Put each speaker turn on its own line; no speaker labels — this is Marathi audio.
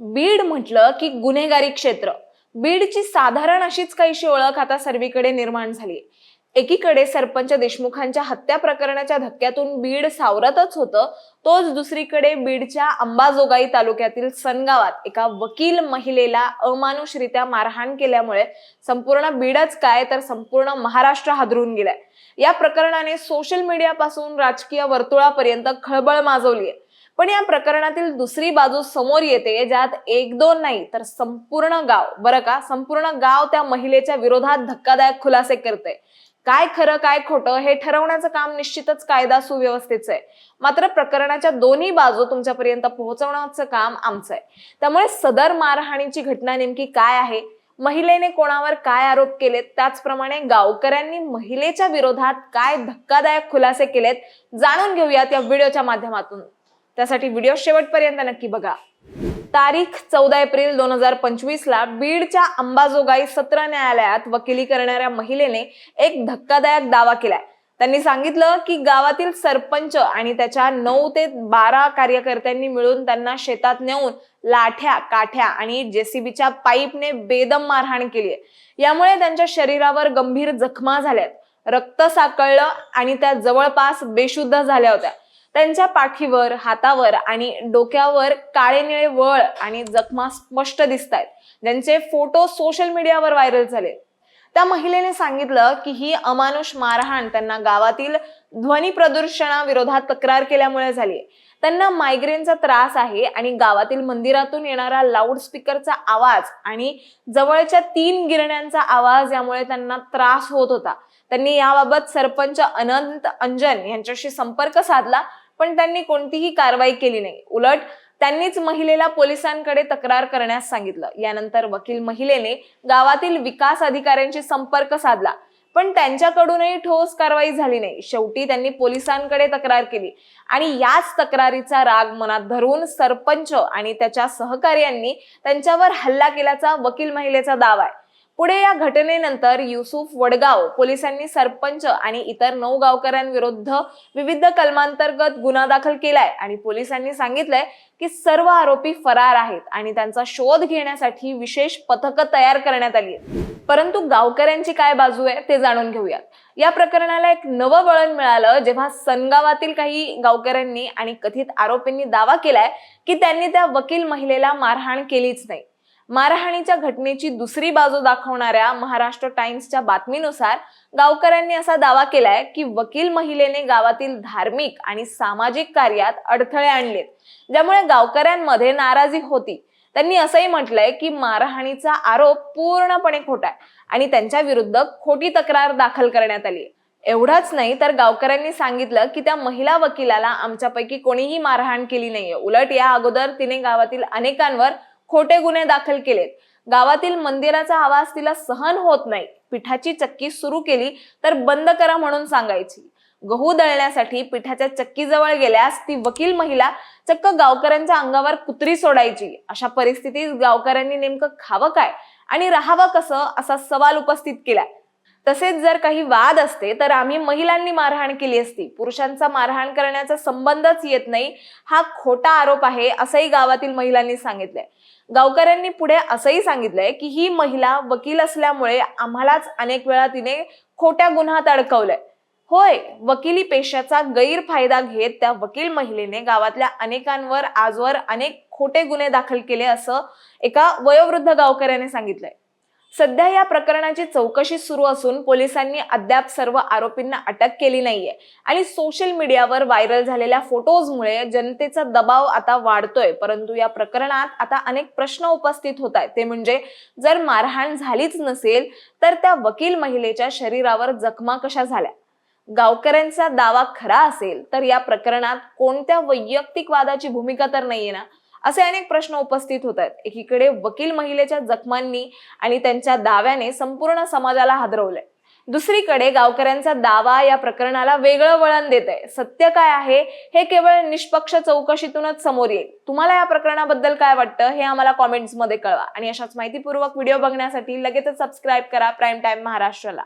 बीड म्हटलं की गुन्हेगारी क्षेत्र. बीडची साधारण अशीच काहीशी ओळख आता सर्वीकडे निर्माण झाली. एकीकडे सरपंच देशमुखांच्या हत्या प्रकरणाच्या धक्क्यातून बीड सावरतच होतं. तोच दुसरीकडे बीडच्या अंबाजोगाई तालुक्यातील सनगावात एका वकील महिलेला अमानुषरित्या मारहाण केल्यामुळे संपूर्ण बीडच काय तर संपूर्ण महाराष्ट्र हादरून गेलाय. या प्रकरणाने सोशल मीडियापासून राजकीय वर्तुळापर्यंत खळबळ माजवली आहे पण या प्रकरणातील दुसरी बाजू समोर येते ज्यात एक दोन नाही तर संपूर्ण गाव. बरं का? संपूर्ण गाव त्या महिलेच्या विरोधात धक्कादायक खुलासे करते काय खरं काय खोटं हे ठरवण्याचं काम निश्चितच कायदा सुव्यवस्थेचं आहे. मात्र प्रकरणाच्या दोन्ही बाजू तुमच्यापर्यंत पोहोचवण्याचं काम आमचं आहे. त्यामुळे सदर मारहाणीची घटना नेमकी काय आहे? महिलेने कोणावर काय आरोप केलेत? त्याचप्रमाणे गावकऱ्यांनी महिलेच्या विरोधात काय धक्कादायक खुलासे केलेत? जाणून घेऊयात या व्हिडिओच्या माध्यमातून. त्यासाठी व्हिडिओ शेवटपर्यंत नक्की बघा. तारीख चौदा एप्रिल दोन हजार पंचवीस ला बीडच्या अंबाजोगाई सत्र न्यायालयात वकिली करणाऱ्या महिलेने एक धक्कादायक दावा केलाय. त्यांनी सांगितलं की गावातील सरपंच आणि त्याच्या नऊ ते बारा कार्यकर्त्यांनी मिळून त्यांना शेतात नेऊन लाठ्या काठ्या आणि जेसीबीच्या पाईपने बेदम मारहाण केली आहे यामुळे त्यांच्या शरीरावर गंभीर जखमा झाल्यात. रक्त साकळलं आणि त्या जवळपास बेशुद्ध झाल्या होत्या. त्यांच्या पाठीवर हातावर आणि डोक्यावर काळे निळे वळ आणि जखमा स्पष्ट दिसत आहेत ज्यांचे फोटो सोशल मीडियावर व्हायरल झाले. त्या महिलेने सांगितलं की ही अमानुष मारहाण त्यांना गावातील ध्वनी प्रदूषणाविरोधात तक्रार केल्यामुळे झाली. त्यांना मायग्रेनचा त्रास आहे आणि गावातील मंदिरातून येणारा लाऊडस्पीकरचा आवाज आणि जवळच्या तीन गिरण्यांचा आवाज यामुळे त्यांना त्रास होत होता. त्यांनी याबाबत सरपंच अनंत अंजन यांच्याशी संपर्क साधला पण त्यांनी कोणतीही कारवाई केली नाही. उलट त्यांनीच महिलेला पोलिसांकडे तक्रार करण्यास सांगितलं. यानंतर वकील महिलेने गावातील विकास अधिकाऱ्यांशी संपर्क साधला. पण त्यांच्याकडूनही ठोस कारवाई झाली नाही. शेवटी त्यांनी पोलिसांकडे तक्रार केली. आणि याच तक्रारीचा राग मनात धरून सरपंच आणि त्याच्या सहकार्यांनी त्यांच्यावर हल्ला केल्याचा वकील महिलेचा दावा आहे. पुढे या घटनेनंतर युसुफ वडगाव पोलिसांनी सरपंच आणि इतर नऊ गावकऱ्यांविरुद्ध विविध कलमांतर्गत गुन्हा दाखल केलाय. आणि पोलिसांनी सांगितलंय की सर्व आरोपी फरार आहेत आणि त्यांचा शोध घेण्यासाठी विशेष पथकं तयार करण्यात आली आहेत. परंतु गावकऱ्यांची काय बाजू आहे ते जाणून घेऊयात. या प्रकरणाला एक नवं वळण मिळालं जेव्हा सनगावातील काही गावकऱ्यांनी आणि कथित आरोपींनी दावा केलाय की त्यांनी त्या वकील महिलेला मारहाण केलीच नाही. मारहाणीच्या घटनेची दुसरी बाजू दाखवणाऱ्या महाराष्ट्र टाइम्सच्या बातमीनुसार गावकऱ्यांनी असा दावा केलाय की वकील महिलेने गावातील धार्मिक आणि सामाजिक कार्यात अडथळे आणलेत ज्यामुळे गावकऱ्यांमध्ये नाराजी होती. त्यांनी असंही म्हटलंय की मारहाणीचा आरोप पूर्णपणे खोटा आहे आणि त्यांच्या विरुद्ध खोटी तक्रार दाखल करण्यात आली एवढाच नाही तर गावकऱ्यांनी सांगितलं की त्या महिला वकिलाला आमच्यापैकी कोणीही मारहाण केली नाहीये. उलट या अगोदर तिने गावातील अनेकांवर खोटे गुन्हे दाखल केलेत. गावातील मंदिराचा आवाज तिला सहन होत नाही. पिठाची चक्की सुरू केली तर बंद करा म्हणून सांगायची. गहू दळण्यासाठी पिठाच्या चक्कीजवळ गेल्यास ती वकील महिला चक्क गावकऱ्यांच्या अंगावर कुत्री सोडायची. अशा परिस्थितीत गावकऱ्यांनी नेमकं खावं काय? आणि राहावं कसं? असा सवाल उपस्थित केलाय तसेच जर काही वाद असते तर आम्ही महिलांनी मारहाण केली असती. पुरुषांचा मारहाण करण्याचा संबंधच येत नाही हा खोटा आरोप आहे असंही गावातील महिलांनी सांगितलंय. गावकऱ्यांनी पुढे असंही सांगितलंय की ही महिला वकील असल्यामुळे आम्हालाच अनेक वेळा तिने खोट्या गुन्ह्यात अडकवलंय होय वकिली पेशाचा गैरफायदा घेत त्या वकील महिलेने गावातल्या अनेकांवर आजवर अनेक खोटे गुन्हे दाखल केले असं एका वयोवृद्ध गावकऱ्याने सांगितलंय. सध्या या प्रकरणाची चौकशी सुरू असून पोलिसांनी अद्याप सर्व आरोपींना अटक केली नाहीये. आणि सोशल मीडियावर व्हायरल झालेल्या फोटोजमुळे जनतेचा दबाव आता वाढतोय. परंतु या प्रकरणात आता अनेक प्रश्न उपस्थित होत आहेत. ते म्हणजे जर मारहाण झालीच नसेल तर त्या वकील महिलेच्या शरीरावर जखमा कशा झाल्या? गावकऱ्यांचा दावा खरा असेल तर या प्रकरणात कोणत्या वैयक्तिक वादाची भूमिका तर नाहीये ना? असे अनेक प्रश्न उपस्थित होत आहेत. एकीकडे वकील महिलेच्या जखमांनी आणि त्यांच्या दाव्याने संपूर्ण समाजाला हादरवलंय. दुसरीकडे गावकऱ्यांचा दावा या प्रकरणाला वेगळं वळण देत आहे सत्य काय आहे हे केवळ निष्पक्ष चौकशीतूनच समोर येईल. तुम्हाला या प्रकरणाबद्दल काय वाटतं हे आम्हाला कॉमेंट्समध्ये कळवा. आणि अशाच माहितीपूर्वक व्हिडिओ बघण्यासाठी लगेचच सबस्क्राईब करा. प्राईम टाइम महाराष्ट्राला.